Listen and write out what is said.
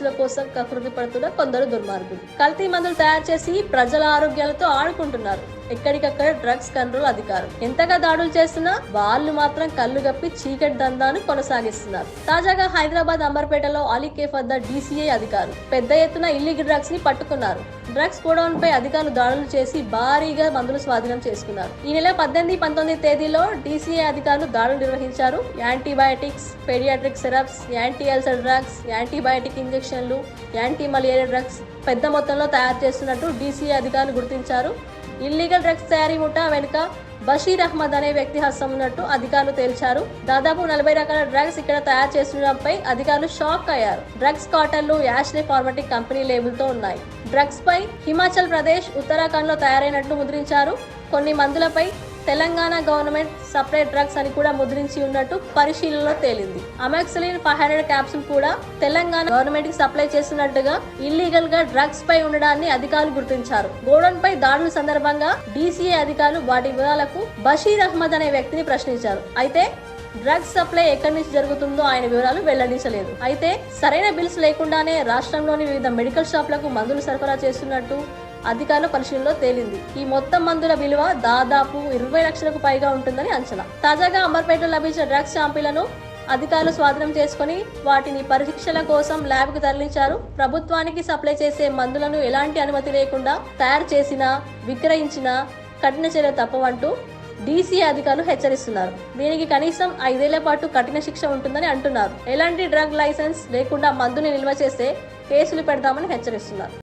కోసం కకృతి పడుతున్న కొందరు దుర్మార్గులు. కల్తీ మందులు తయారు చేసి ప్రజల ఆరోగ్యాలతో ఆడుకుంటున్నారు. ఎక్కడికక్కడ డ్రగ్స్ కంట్రోల్ అధికారం. ఎంతగా దాడులు చేస్తున్నా వాళ్ళు మాత్రం కళ్ళు గప్పి చీకటి దందాను కొనసాగిస్తున్నారు. తాజాగా హైదరాబాద్ అంబర్పేటలో అలీ కేఫ్ వద్ద డీసీఐ అధికారులు పెద్ద ఎత్తున ఇల్లీగల్ డ్రగ్స్ని పట్టుకున్నారు. డ్రగ్స్ గోడౌన్ పై అధికారులు దాడులు చేసి భారీగా మందులు స్వాధీనం చేసుకున్నారు. ఈ నెల పద్దెనిమిది పంతొమ్మిది తేదీలో డీసీఐ అధికారులు దాడులు నిర్వహించారు. Antibiotics paediatric syrups anti ulcer drugs antibiotic ఇంజెక్షన్లు anti malaria drugs పెద్ద మొత్తంలో తయారు చేస్తున్నట్టు డీసీఐ అధికారులు గుర్తించారు. ఇల్లీగల్ డ్రగ్స్ తయారీ ముఠా వెనుక బషీర్ అహ్మద్ అనే వ్యక్తి హస్తం ఉన్నట్టు అధికారులు తేల్చారు. దాదాపు నలభై రకాల డ్రగ్స్ ఇక్కడ తయారు చేస్తుండడంపై అధికారులు షాక్ అయ్యారు. డ్రగ్స్ కాటన్లు యాష్లే ఫార్మటిక్ కంపెనీ లేబుల్తో ఉన్నాయి. డ్రగ్స్ పై హిమాచల్ ప్రదేశ్ ఉత్తరాఖండ్లో తయారైనట్లు ముద్రించారు. కొన్ని మందులపై తెలంగాణ గవర్నమెంట్ సపరేట్ డ్రగ్స్ అని కూడా ముద్రించి ఉన్నట్టు పరిశీలనలో తేలింది. అమాక్సిలిన్ ఫైవ్ హండ్రెడ్ క్యాప్సూల్ కూడా తెలంగాణ గవర్నమెంట్కి సప్లై చేస్తున్నట్టుగా ఇల్లీగల్గా డ్రగ్స్ పై ఉండడాన్ని అధికారులు గుర్తించారు. గోడౌన్ పై దాడుల సందర్భంగా డీసీఏ అధికారులు వాటి వివరాలకు బషీర్ అహ్మద్ అనే వ్యక్తిని ప్రశ్నించారు. అయితే డ్రగ్స్ సప్లై ఎక్కడి నుంచి జరుగుతుందో ఆయన వివరాలు వెల్లడించలేదు. అయితే సరైన బిల్స్ లేకుండానే రాష్ట్రంలోని వివిధ మెడికల్ షాపులకు మందులు సరఫరా చేస్తున్నట్టు అధికారుల పరిశీలనలో తేలింది. ఈ మొత్తం మందుల విలువ దాదాపు ఇరవై లక్షలకు పైగా ఉంటుందని అంచనా. తాజాగా అంబర్పేటలో లభించిన డ్రగ్స్ శాంపిళ్ళను అధికారులు స్వాధీనం చేసుకుని వాటిని పరీక్షల కోసం ల్యాబ్కు తరలించారు. ప్రభుత్వానికి సప్లై చేసే మందులను ఎలాంటి అనుమతి లేకుండా తయారు చేసినా విక్రయించినా కఠిన చర్య తప్పవంటూ డీసీ అధికారులు హెచ్చరిస్తున్నారు. దీనికి కనీసం ఐదేళ్ళ పాటు కఠిన శిక్ష ఉంటుందని అంటున్నారు. ఎలాంటి డ్రగ్ లైసెన్స్ లేకుండా మందుని నిల్వ చేస్తే కేసులు పెడతామని హెచ్చరిస్తున్నారు.